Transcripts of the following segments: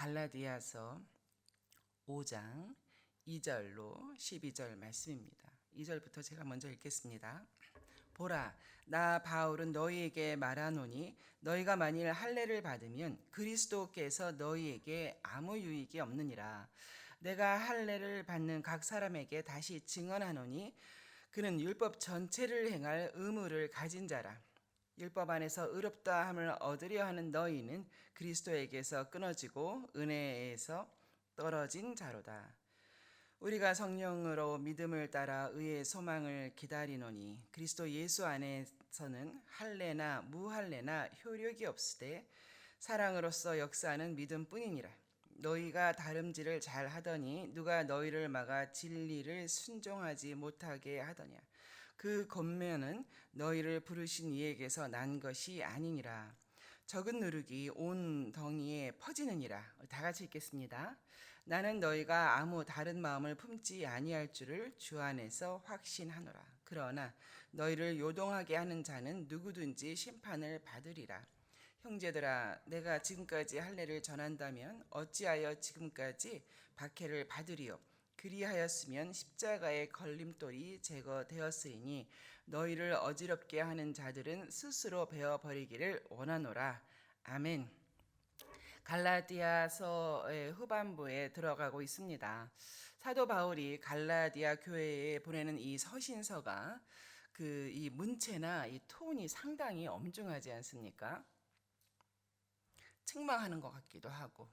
갈라디아서 5장 2절로 12절 말씀입니다. 2절부터 제가 먼저 읽겠습니다. 보라, 나 바울은 너희에게 말하노니 너희가 만일 할례를 받으면 그리스도께서 너희에게 아무 유익이 없느니라. 내가 할례를 받는 각 사람에게 다시 증언하노니 그는 율법 전체를 행할 의무를 가진 자라. 율법 안에서 의롭다 함을 얻으려 하는 너희는 그리스도에게서 끊어지고 은혜에서 떨어진 자로다. 우리가 성령으로 믿음을 따라 의의 소망을 기다리노니 그리스도 예수 안에서는 할례나 무할례나 효력이 없으되 사랑으로서 역사하는 믿음뿐이니라. 너희가 다름질을 잘 하더니 누가 너희를 막아 진리를 순종하지 못하게 하더냐. 그 권면은 너희를 부르신 이에게서 난 것이 아니니라. 적은 누룩이 온 덩이에 퍼지느니라. 다 같이 읽겠습니다. 나는 너희가 아무 다른 마음을 품지 아니할 줄을 주 안에서 확신하노라. 그러나 너희를 요동하게 하는 자는 누구든지 심판을 받으리라. 형제들아, 내가 지금까지 할례를 전한다면 어찌하여 지금까지 박해를 받으리요? 그리하였으면 십자가의 걸림돌이 제거되었으니 너희를 어지럽게 하는 자들은 스스로 베어 버리기를 원하노라. 아멘. 갈라디아서의 후반부에 들어가고 있습니다. 사도 바울이 갈라디아 교회에 보내는 이 서신서가 그 이 문체나 이 톤이 상당히 엄중하지 않습니까? 책망하는 것 같기도 하고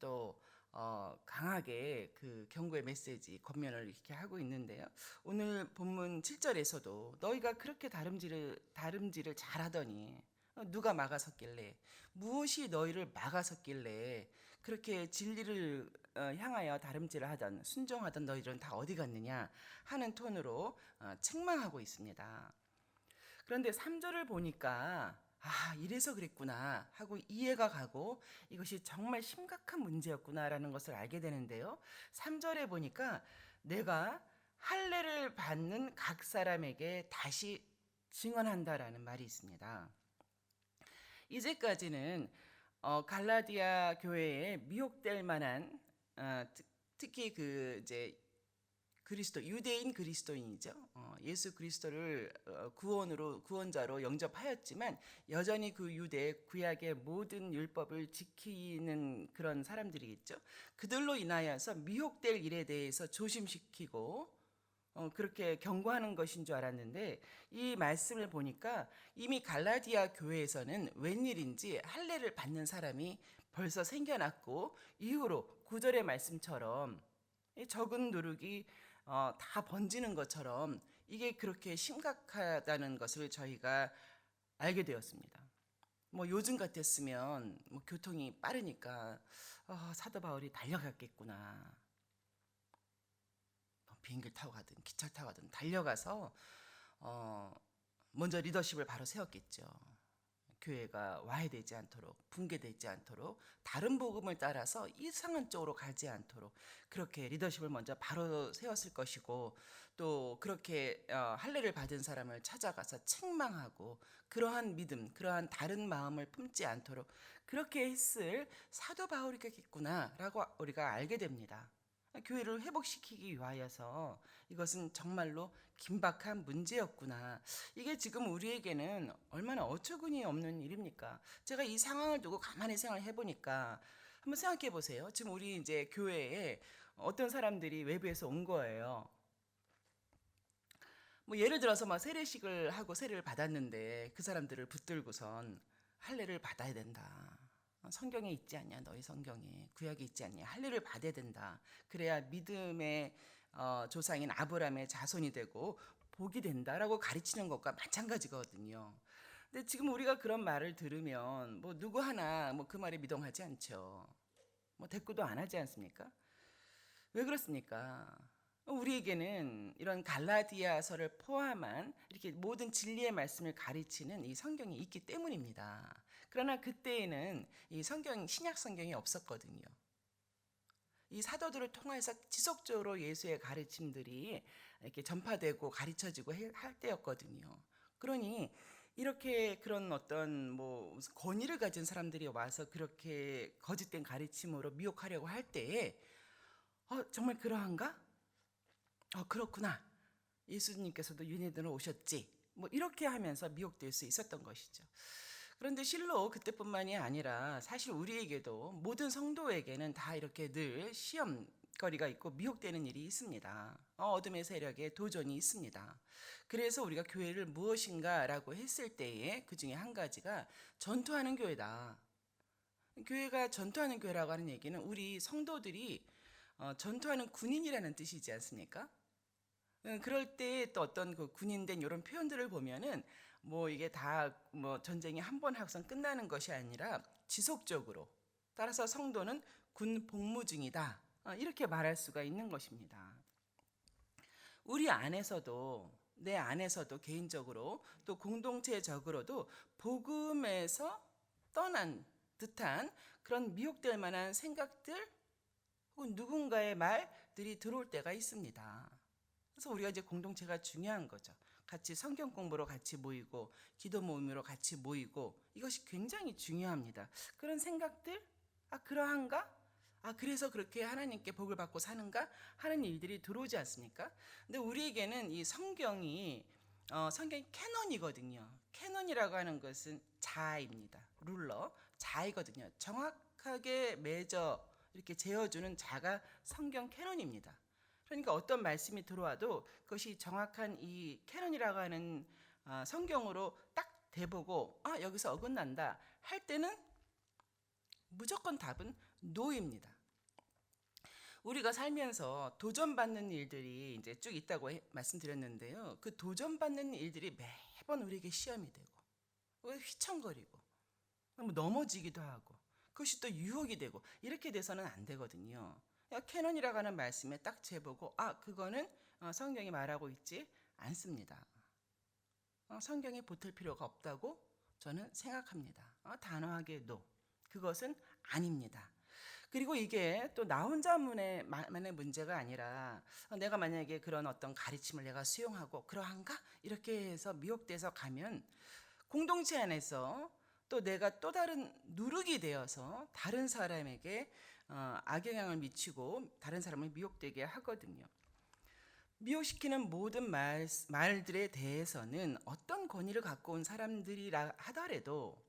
또 어, 강하게 그 경고의 메시지 권면을 이렇게 하고 있는데요. 오늘 본문 7절에서도 너희가 그렇게 다름질을 다름질을 잘하더니 어, 누가 막아섰길래 무엇이 너희를 막아섰길래 그렇게 진리를 어, 향하여 다름질을 하던 순종하던 너희들은 다 어디 갔느냐 하는 톤으로 어, 책망하고 있습니다. 그런데 3절을 보니까 아, 이래서 그랬구나 하고 이해가 가고 이것이 정말 심각한 문제였구나라는 것을 알게 되는데요. 3절에 보니까 내가 할례를 받는 각 사람에게 다시 증언한다라는 말이 있습니다. 이제까지는 어, 갈라디아 교회에 미혹될 만한 어, 특- 특히 그 이제 그리스도 유대인 그리스도인이죠. 어, 예수 그리스도를 어, 구원으로 구원자로 영접하였지만 여전히 그 유대 구약의 모든 율법을 지키는 그런 사람들이겠죠. 그들로 인하여서 미혹될 일에 대해서 조심시키고 어, 그렇게 경고하는 것인 줄 알았는데 이 말씀을 보니까 이미 갈라디아 교회에서는 웬일인지 할례를 받는 사람이 벌써 생겨났고 이후로 구절의 말씀처럼 이 적은 누룩이 어, 다 번지는 것처럼 이게 그렇게 심각하다는 것을 저희가 알게 되었습니다. 뭐 요즘 같았으면 뭐 교통이 빠르니까 어, 사도 바울이 달려갔겠구나. 뭐 비행기를 타고 가든 기차를 타고 가든 달려가서 어, 먼저 리더십을 바로 세웠겠죠. 교회가 와해되지 않도록 붕괴되지 않도록 다른 복음을 따라서 이상한 쪽으로 가지 않도록 그렇게 리더십을 먼저 바로 세웠을 것이고 또 그렇게 어, 할례를 받은 사람을 찾아가서 책망하고 그러한 믿음 그러한 다른 마음을 품지 않도록 그렇게 했을 사도 바울이겠구나라고 우리가 알게 됩니다. 교회를 회복시키기 위하여서 이것은 정말로 긴박한 문제였구나. 이게 지금 우리에게는 얼마나 어처구니 없는 일입니까? 제가 이 상황을 두고 가만히 생각을 해보니까 한번 생각해 보세요. 지금 우리 이제 교회에 어떤 사람들이 외부에서 온 거예요. 뭐 예를 들어서 막 세례식을 하고 세례를 받았는데 그 사람들을 붙들고선 할례를 받아야 된다. 어, 성경에 있지 않냐 너희 성경에 구약에 있지 않냐 할례를 받아야 된다. 그래야 믿음의 어, 조상인 아브라함의 자손이 되고 복이 된다라고 가르치는 것과 마찬가지거든요. 근데 지금 우리가 그런 말을 들으면 뭐 누구 하나 뭐 그 말에 미동하지 않죠. 뭐 대꾸도 안 하지 않습니까? 왜 그렇습니까? 우리에게는 이런 갈라디아서를 포함한 이렇게 모든 진리의 말씀을 가르치는 이 성경이 있기 때문입니다. 그러나 그때에는 이 성경 신약 성경이 없었거든요. 이 사도들을 통해서 지속적으로 예수의 가르침들이 이렇게 전파되고 가르쳐지고 할 때였거든요. 그러니 이렇게 그런 어떤 뭐 권위를 가진 사람들이 와서 그렇게 거짓된 가르침으로 미혹하려고 할 때에 어, 정말 그러한가? 어, 그렇구나. 예수님께서도 유네들은 오셨지. 뭐 이렇게 하면서 미혹될 수 있었던 것이죠. 그런데 실로 그때뿐만이 아니라 사실 우리에게도 모든 성도에게는 다 이렇게 늘 시험거리가 있고 미혹되는 일이 있습니다. 어, 어둠의 세력에 도전이 있습니다. 그래서 우리가 교회를 무엇인가라고 했을 때에 그 중에 한 가지가 전투하는 교회다. 교회가 전투하는 교회라고 하는 얘기는 우리 성도들이 어, 전투하는 군인이라는 뜻이지 않습니까? 음, 그럴 때 또 어떤 그 군인된 이런 표현들을 보면은 뭐 이게 다 뭐 전쟁이 한번 하고선 끝나는 것이 아니라 지속적으로 따라서 성도는 군 복무 중이다 어, 이렇게 말할 수가 있는 것입니다. 우리 안에서도 내 안에서도 개인적으로 또 공동체적으로도 복음에서 떠난 듯한 그런 미혹될 만한 생각들 혹은 누군가의 말들이 들어올 때가 있습니다. 그래서 우리가 이제 공동체가 중요한 거죠. 같이 성경 공부로 같이 모이고 기도 모임으로 같이 모이고 이것이 굉장히 중요합니다. 그런 생각들 아 그러한가? 아 그래서 그렇게 하나님께 복을 받고 사는가 하는 일들이 들어오지 않습니까? 근데 우리에게는 이 성경이 어, 성경이 캐논이거든요. 캐논이라고 하는 것은 자입니다. 룰러 자이거든요. 정확하게 맺어 이렇게 재어주는 자가 성경 캐논입니다. 그러니까 어떤 말씀이 들어와도 그것이 정확한 이 캐논이라고 하는 아, 성경으로 딱 대보고 아 여기서 어긋난다 할 때는 무조건 답은 노입니다. 우리가 살면서 도전받는 일들이 이제 쭉 있다고 해- 말씀드렸는데요. 그 도전받는 일들이 매번 우리에게 시험이 되고 휘청거리고 뭐 넘어지기도 하고 그것이 또 유혹이 되고 이렇게 돼서는 안 되거든요. 그러니까 캐논이라고 하는 말씀에 딱 재보고 아 그거는 어, 성경이 말하고 있지 않습니다. 어, 성경에 보탤 필요가 없다고 저는 생각합니다. 어, 단호하게 노. 그것은 아닙니다. 그리고 이게 또 나 혼자만의 만의 문제가 아니라 어, 내가 만약에 그런 어떤 가르침을 내가 수용하고 그러한가 이렇게 해서 미혹돼서 가면 공동체 안에서 또 내가 또 다른 누룩이 되어서 다른 사람에게 어, 악영향을 미치고 다른 사람을 미혹되게 하거든요. 미혹시키는 모든 말, 말들에 대해서는 어떤 권위를 갖고 온 사람들이라 하더라도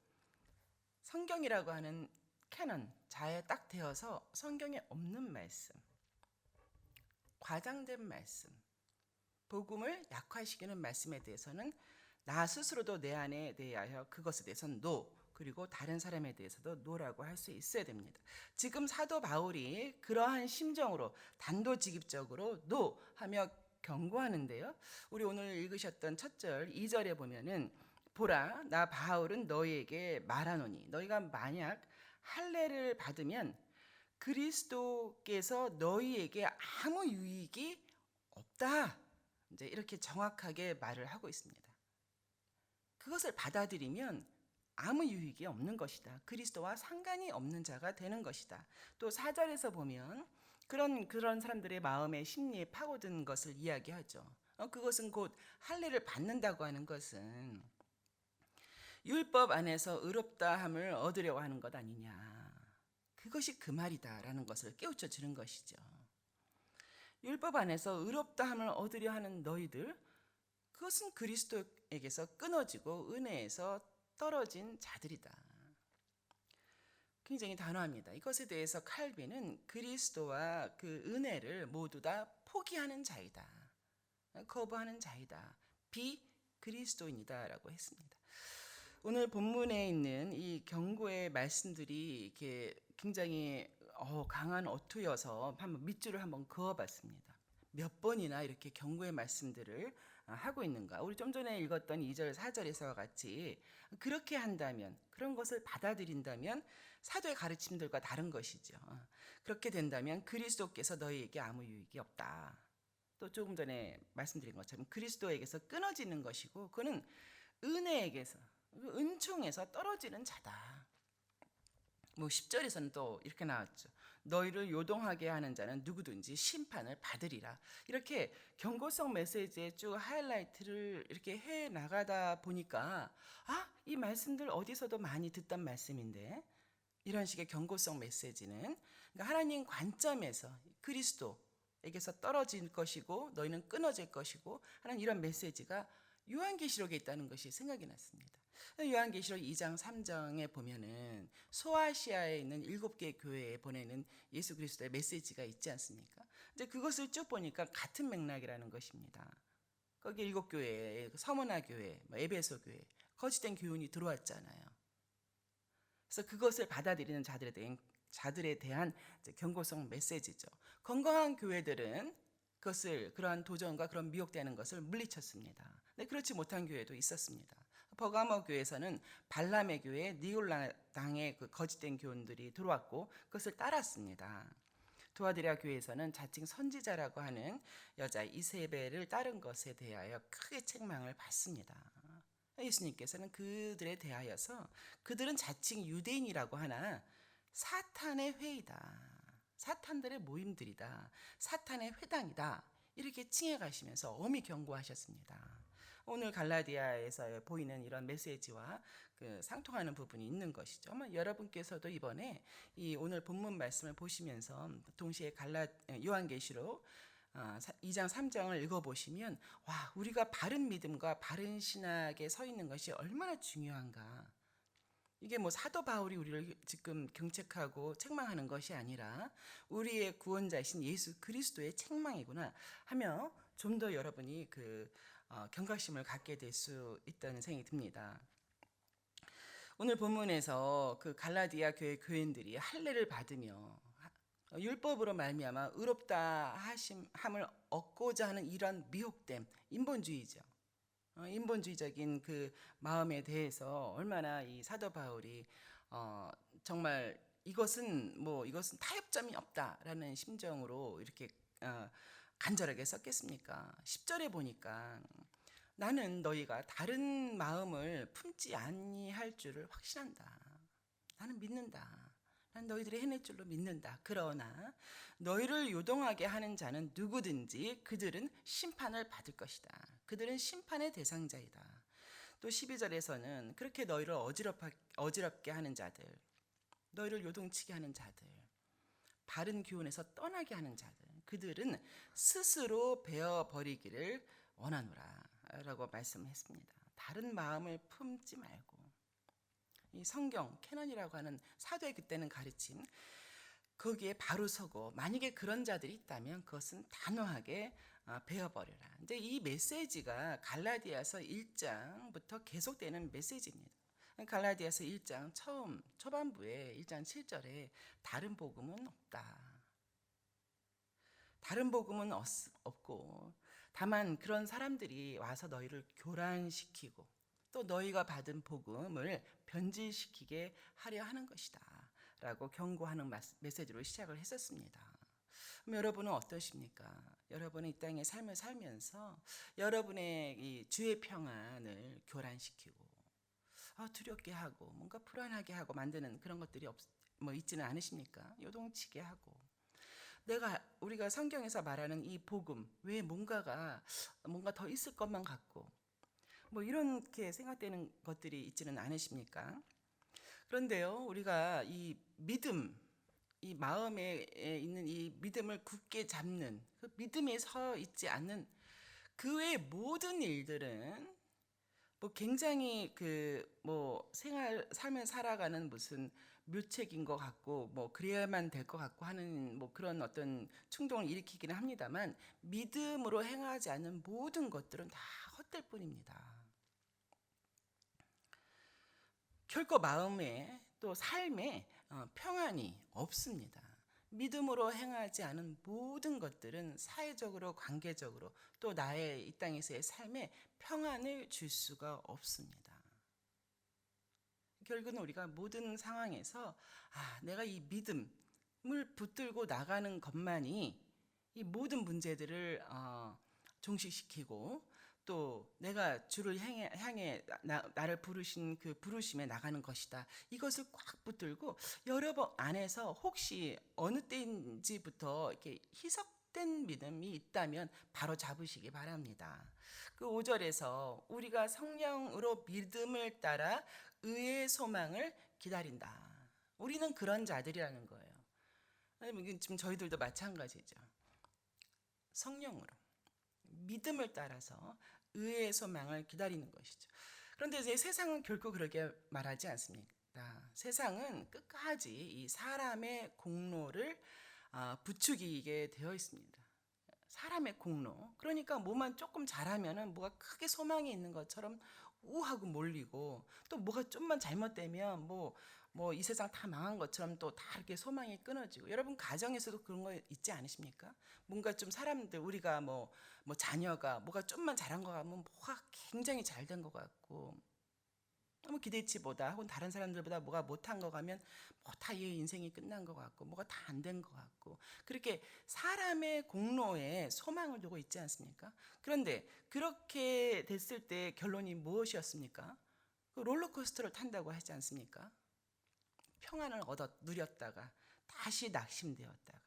성경이라고 하는 캐논 자에 딱 되어서 성경에 없는 말씀, 과장된 말씀, 복음을 약화시키는 말씀에 대해서는 나 스스로도 내 안에 대하여 그것에 대해서는 노 그리고 다른 사람에 대해서도 노라고 할 수 있어야 됩니다. 지금 사도 바울이 그러한 심정으로 단도직입적으로 노 하며 경고하는데요. 우리 오늘 읽으셨던 첫 절 2절에 보면은 보라 나 바울은 너희에게 말하노니 너희가 만약 할례를 받으면 그리스도께서 너희에게 아무 유익이 없다. 이제 이렇게 정확하게 말을 하고 있습니다. 그것을 받아들이면 아무 유익이 없는 것이다. 그리스도와 상관이 없는 자가 되는 것이다. 또 4절에서 보면 그런 그런 사람들의 마음에 심리에 파고든 것을 이야기하죠. 어, 그것은 곧 할례를 받는다고 하는 것은 율법 안에서 의롭다함을 얻으려고 하는 것 아니냐. 그것이 그 말이다라는 것을 깨우쳐 주는 것이죠. 율법 안에서 의롭다함을 얻으려 하는 너희들 그것은 그리스도에게서 끊어지고 은혜에서 떨어진 자들이다. 굉장히 단호합니다. 이것에 대해서 칼빈은 그리스도와 그 은혜를 모두 다 포기하는 자이다. 거부하는 자이다. 비 그리스도인이다라고 했습니다. 오늘 본문에 있는 이 경고의 말씀들이 이렇게 굉장히 어, 강한 어투여서 한번 밑줄을 한번 그어봤습니다. 몇 번이나 이렇게 경고의 말씀들을 아, 하고 있는가? 우리 좀 전에 읽었던 2절, 4절에서와 같이 그렇게 한다면 그런 것을 받아들인다면 사도의 가르침들과 다른 것이죠. 그렇게 된다면 그리스도께서 너희에게 아무 유익이 없다. 또 조금 전에 말씀드린 것처럼 그리스도에게서 끊어지는 것이고 그는 은혜에게서 그 은총에서 떨어지는 자다. 뭐 10절에서는 또 이렇게 나왔죠. 너희를 요동하게 하는 자는 누구든지 심판을 받으리라. 이렇게 경고성 메시지에 쭉 하이라이트를 이렇게 해 나가다 보니까 아, 이 말씀들 어디서도 많이 듣던 말씀인데 이런 식의 경고성 메시지는 그러니까 하나님 관점에서 그리스도에게서 떨어질 것이고 너희는 끊어질 것이고 하는 이런 메시지가 요한계시록에 있다는 것이 생각이 났습니다. 요한계시록 2장 3장에 보면은 소아시아에 있는 일곱 개 교회에 보내는 예수 그리스도의 메시지가 있지 않습니까? 이제 그것을 쭉 보니까 같은 맥락이라는 것입니다. 거기 일곱 교회, 서머나 교회, 뭐 에베소 교회, 거짓된 교훈이 들어왔잖아요. 그래서 그것을 받아들이는 자들에 대한 자들에 대한 경고성 메시지죠. 건강한 교회들은 그것을 그러한 도전과 그런 미혹되는 것을 물리쳤습니다. 그렇지 못한 교회도 있었습니다. 버가모 교회에서는 발람의 교회 니올라당의 그 거짓된 교훈들이 들어왔고 그것을 따랐습니다. 두아드리아 교회에서는 자칭 선지자라고 하는 여자 이세벨을 따른 것에 대하여 크게 책망을 받습니다. 예수님께서는 그들에 대하여서 그들은 자칭 유대인이라고 하나 사탄의 회의다. 사탄들의 모임들이다. 사탄의 회당이다. 이렇게 칭해 가시면서 엄히 경고하셨습니다. 오늘 갈라디아에서 보이는 이런 메시지와 그 상통하는 부분이 있는 것이죠. 아마 여러분께서도 이번에 이 오늘 본문 말씀을 보시면서 동시에 갈라 요한계시록 2장 3장을 읽어보시면 와 우리가 바른 믿음과 바른 신학에 서 있는 것이 얼마나 중요한가. 이게 뭐 사도 바울이 우리를 지금 경책하고 책망하는 것이 아니라 우리의 구원자이신 예수 그리스도의 책망이구나 하며 좀 더 여러분이 그 어, 경각심을 갖게 될 수 있다는 생각이 듭니다. 오늘 본문에서 그 갈라디아 교회 교인들이 할례를 받으며 율법으로 말미암아 의롭다 하심 함을 얻고자 하는 이런 미혹됨 인본주의죠. 어, 인본주의적인 그 마음에 대해서 얼마나 이 사도 바울이 어, 정말 이것은 뭐 이것은 타협점이 없다라는 심정으로 이렇게 어, 간절하게 썼겠습니까? 10절에 보니까 나는 너희가 다른 마음을 품지 아니할 줄을 확신한다. 나는 믿는다. 난 너희들이 해낼 줄로 믿는다. 그러나 너희를 요동하게 하는 자는 누구든지 그들은 심판을 받을 것이다. 그들은 심판의 대상자이다. 또 12절에서는 그렇게 너희를 어지럽게 하는 자들, 너희를 요동치게 하는 자들, 바른 교훈에서 떠나게 하는 자들, 그들은 스스로 베어 버리기를 원하노라 라고 말씀했습니다. 다른 마음을 품지 말고 이 성경 캐논이라고 하는 사도의 그때는 가르침 거기에 바로 서고 만약에 그런 자들이 있다면 그것은 단호하게 어, 베어버려라. 근데 이 메시지가 갈라디아서 1장부터 계속되는 메시지입니다. 갈라디아서 1장 처음 초반부에 1장 7절에 다른 복음은 없다. 다른 복음은 없고 다만 그런 사람들이 와서 너희를 교란시키고 또 너희가 받은 복음을 변질시키게 하려 하는 것이다. 라고 경고하는 메시지로 시작을 했었습니다. 그럼 여러분은 어떠십니까? 여러분은 이 땅의 삶을 살면서 여러분의 이 주의 평안을 교란시키고 아, 두렵게 하고 뭔가 불안하게 하고 만드는 그런 것들이 없, 뭐 있지는 않으십니까? 요동치게 하고 내가 우리가 성경에서 말하는 이 복음 왜 뭔가가 뭔가 더 있을 것만 같고 뭐 이렇게 생각되는 것들이 있지는 않으십니까? 그런데요, 우리가 이 믿음, 이 마음에 있는 이 믿음을 굳게 잡는 그 믿음에 서 있지 않는 그 외의 모든 일들은 뭐 굉장히 그 뭐 생활 삶을 살아가는 무슨 묘책인 것 같고 뭐 그래야만 될 것 같고 하는 뭐 그런 어떤 충동을 일으키기는 합니다만 믿음으로 행하지 않는 모든 것들은 다 헛될 뿐입니다. 결코 마음에 또 삶에 어, 평안이 없습니다. 믿음으로 행하지 않은 모든 것들은 사회적으로 관계적으로 또 나의 이 땅에서의 삶에 평안을 줄 수가 없습니다. 결국은 우리가 모든 상황에서 아, 내가 이 믿음을 붙들고 나가는 것만이 이 모든 문제들을 어, 종식시키고 또 내가 주를 향해, 향해 나, 나를 부르신 그 부르심에 나가는 것이다. 이것을 꽉 붙들고 여러 번 안에서 혹시 어느 때인지부터 이렇게 희석된 믿음이 있다면 바로 잡으시기 바랍니다. 그 5절에서 우리가 성령으로 믿음을 따라 의의 소망을 기다린다. 우리는 그런 자들이라는 거예요. 아니, 이건 지금 저희들도 마찬가지죠. 성령으로 믿음을 따라서 의의 소망을 기다리는 것이죠. 그런데 이제 세상은 결코 그렇게 말하지 않습니다. 세상은 끝까지 이 사람의 공로를 아, 부추기게 되어 있습니다. 사람의 공로. 그러니까 뭐만 조금 잘하면은 뭐가 크게 소망이 있는 것처럼 우하고 몰리고 또 뭐가 좀만 잘못되면 뭐 뭐 이 세상 다 망한 것처럼 또 다 이렇게 소망이 끊어지고 여러분 가정에서도 그런 거 있지 않으십니까? 뭔가 좀 사람들 우리가 뭐뭐 자녀가 뭐가 좀만 잘한 거 같으면 뭐가 굉장히 잘 된 것 같고 너무 기대치보다 혹은 다른 사람들보다 뭐가 못한 거 가면 뭐 다 얘 인생이 끝난 것 같고 뭐가 다 안 된 것 같고 그렇게 사람의 공로에 소망을 두고 있지 않습니까? 그런데 그렇게 됐을 때 결론이 무엇이었습니까? 그 롤러코스터를 탄다고 하지 않습니까? 평안을 얻어 누렸다가 다시 낙심되었다가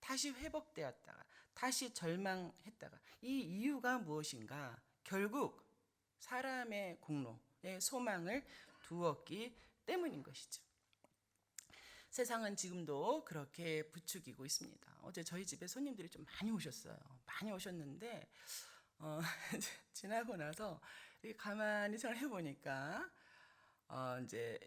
다시 회복되었다가 다시 절망했다가 이 이유가 무엇인가? 결국 사람의 공로에 소망을 두었기 때문인 것이죠. 세상은 지금도 그렇게 부추기고 있습니다. 어제 저희 집에 손님들이 좀 많이 오셨어요. 많이 오셨는데 어, 지나고 나서 가만히 생각해 보니까 어, 이제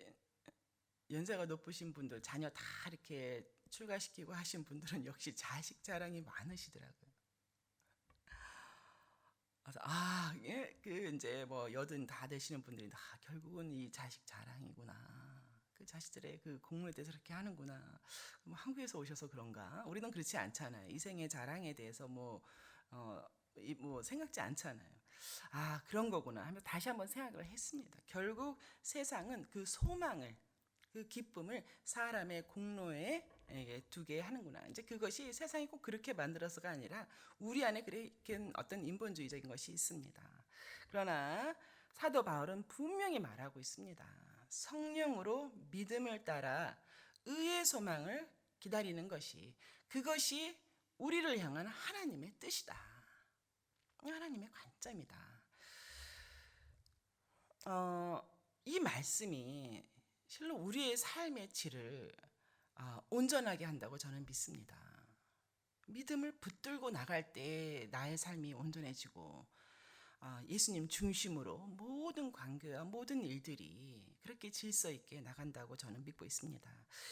연세가 높으신 분들 자녀 다 이렇게 출가시키고 하신 분들은 역시 자식 자랑이 많으시더라고요. 그래서 아, 예, 그 이제 뭐 여든 다 되시는 분들이 다 결국은 이 자식 자랑이구나. 그 자식들의 그 공로에 대해서 그렇게 하는구나. 뭐 한국에서 오셔서 그런가? 우리는 그렇지 않잖아요. 이생의 자랑에 대해서 뭐 어, 이 뭐 생각지 않잖아요. 아, 그런 거구나 하면서 다시 한번 생각을 했습니다. 결국 세상은 그 소망을 그 기쁨을 사람의 공로에 이게 두게 하는구나. 이제 그것이 세상이 꼭 그렇게 만들어서가 아니라 우리 안에 그렇게 어떤 인본주의적인 것이 있습니다. 그러나 사도 바울은 분명히 말하고 있습니다. 성령으로 믿음을 따라 의의 소망을 기다리는 것이 그것이 우리를 향한 하나님의 뜻이다. 하나님의 관점이다. 어, 이 말씀이 실로 우리의 삶의 질을 아, 온전하게 한다고 저는 믿습니다. 믿음을 붙들고 나갈 때 나의 삶이 온전해지고 아, 예수님 중심으로 모든 관계와 모든 일들이 그렇게 질서 있게 나간다고 저는 믿고 있습니다.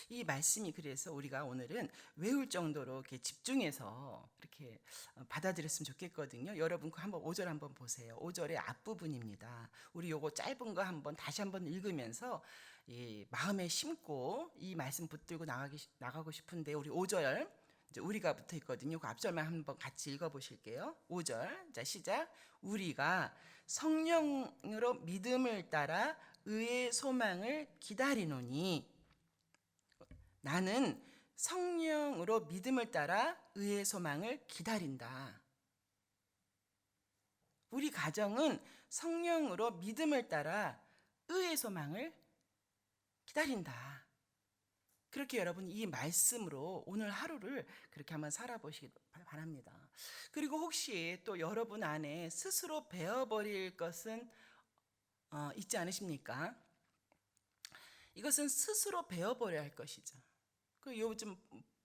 이 말씀이 그래서 우리가 오늘은 외울 정도로 이렇게 집중해서 이렇게 어, 받아들였으면 좋겠거든요. 여러분 그 한번 5절 한번 보세요. 5절의 앞부분입니다. 우리 요거 짧은 거 한번 다시 한번 읽으면서 이 마음에 심고 이 말씀 붙들고 나가기, 나가고 싶은데 우리 5절 이제 우리가 붙어 있거든요. 그 앞절만 한번 같이 읽어 보실게요. 5절. 자, 시작. 우리가 성령으로 믿음을 따라 의의 소망을 기다리노니 나는 성령으로 믿음을 따라 의의 소망을 기다린다. 우리 가정은 성령으로 믿음을 따라 의의 소망을 기다린다. 그렇게 여러분 이 말씀으로 오늘 하루를 그렇게 한번 살아보시기 바랍니다. 그리고 혹시 또 여러분 안에 스스로 베어버릴 것은 어, 있지 않으십니까? 이것은 스스로 베어버려야 할 것이죠. 그 요즘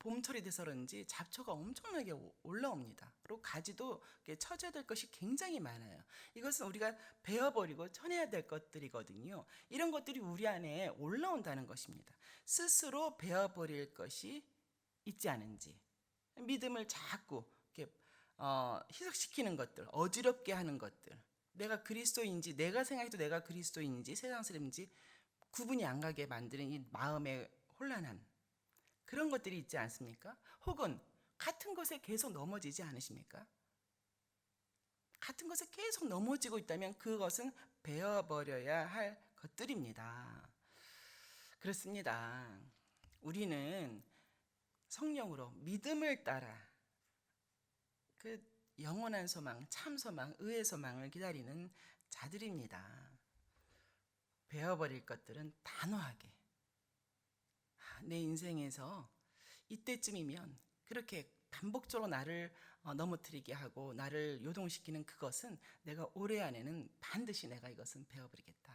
봄철이 돼서 그런지 잡초가 엄청나게 올라옵니다. 그리고 가지도 쳐줘야 될 것이 굉장히 많아요. 이것은 우리가 베어버리고 쳐내야 될 것들이거든요. 이런 것들이 우리 안에 올라온다는 것입니다. 스스로 베어버릴 것이 있지 않은지 믿음을 자꾸 이렇게 어, 희석시키는 것들, 어지럽게 하는 것들, 내가 그리스도인지 내가 생각해도 내가 그리스도인지 세상 사람인지 구분이 안 가게 만드는 이 마음의 혼란함 그런 것들이 있지 않습니까? 혹은 같은 것에 계속 넘어지지 않으십니까? 같은 것에 계속 넘어지고 있다면 그것은 베어버려야 할 것들입니다. 그렇습니다. 우리는 성령으로 믿음을 따라 그 영원한 소망, 참 소망, 의의 소망을 기다리는 자들입니다. 배워버릴 것들은 단호하게 아, 내 인생에서 이때쯤이면 그렇게 반복적으로 나를 어, 넘어뜨리게 하고 나를 요동시키는 그것은 내가 올해 안에는 반드시 내가 이것은 배워버리겠다.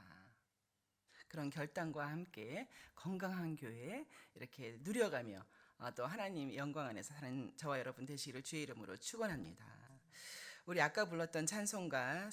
그런 결단과 함께 건강한 교회 이렇게 누려가며 어, 또 하나님 영광 안에서 사는 저와 여러분 되시기를 주의 이름으로 축원합니다. 우리 아까 불렀던 찬송가